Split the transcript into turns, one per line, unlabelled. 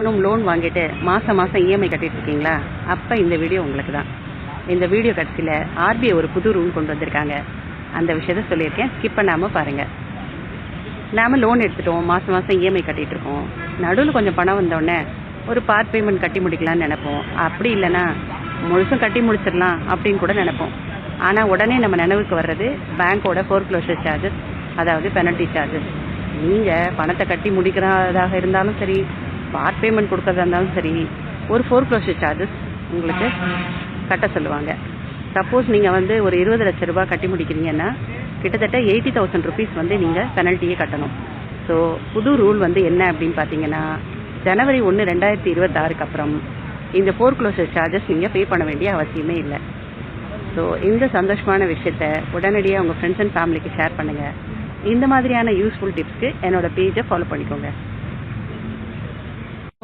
ஒன்றும் லோன் வாங்கிட்டு மாதம் மாதம் இஎம்ஐ கட்டிட்டு இருக்கீங்களா? அப்போ இந்த வீடியோ உங்களுக்கு தான் இந்த வீடியோ கடைசியில் ஆர்பிஐ ஒரு புது ரூல் கொண்டு வந்திருக்காங்க. அந்த விஷயத்த சொல்லியிருக்கேன். ஸ்கிப் பண்ணாமல் பாருங்கள் நாம் லோன் எடுத்துட்டோம். மாதம் மாதம் இஎம்ஐ கட்டிகிட்டு இருக்கோம். நடுவில் கொஞ்சம் பணம் வந்தோடனே ஒரு பார்ட் பேமெண்ட் கட்டி முடிக்கலாம்னு நினைப்போம். அப்படி இல்லைன்னா முழுசும் கட்டி முடிச்சிடலாம் அப்படின்னு கூட நினைப்போம். ஆனால் உடனே நம்ம நினைவுக்கு வர்றது பேங்க்கோட ஃபோர் க்ளோஷர் சார்ஜஸ் அதாவது பெனல்ட்டி சார்ஜஸ் நீங்கள் பணத்தை கட்டி முடிக்கிறதாக இருந்தாலும் சரி பார்ட் பேமெண்ட் கொடுக்கறதா இருந்தாலும் சரி ஒரு ஃபோர் க்ளோஷர் சார்ஜஸ் உங்களுக்கு கட்ட சொல்லுவாங்க. சப்போஸ் நீங்கள் வந்து ஒரு இருபது லட்ச ரூபா கட்டி முடிக்கிறீங்கன்னா கிட்டத்தட்ட எயிட்டி தௌசண்ட் ருபீஸ் வந்து நீங்கள் பெனல்ட்டியே கட்டணும். ஸோ புது ரூல் வந்து என்ன அப்படின்னு பார்த்தீங்கன்னா ஜனவரி ஒன்று ரெண்டாயிரத்தி இருபத்தாறுக்கு அப்புறம் இந்த ஃபோர் க்ளோஷர் சார்ஜஸ் நீங்கள் பே பண்ண வேண்டிய அவசியமே இல்லை. ஸோ இந்த சந்தோஷமான விஷயத்த உடனடியாக உங்கள் ஃப்ரெண்ட்ஸ் அண்ட் ஃபேமிலிக்கு ஷேர் பண்ணுங்கள் இந்த மாதிரியான யூஸ்ஃபுல் டிப்ஸ்க்கு என்னோட பேஜை ஃபாலோ பண்ணிக்கோங்க.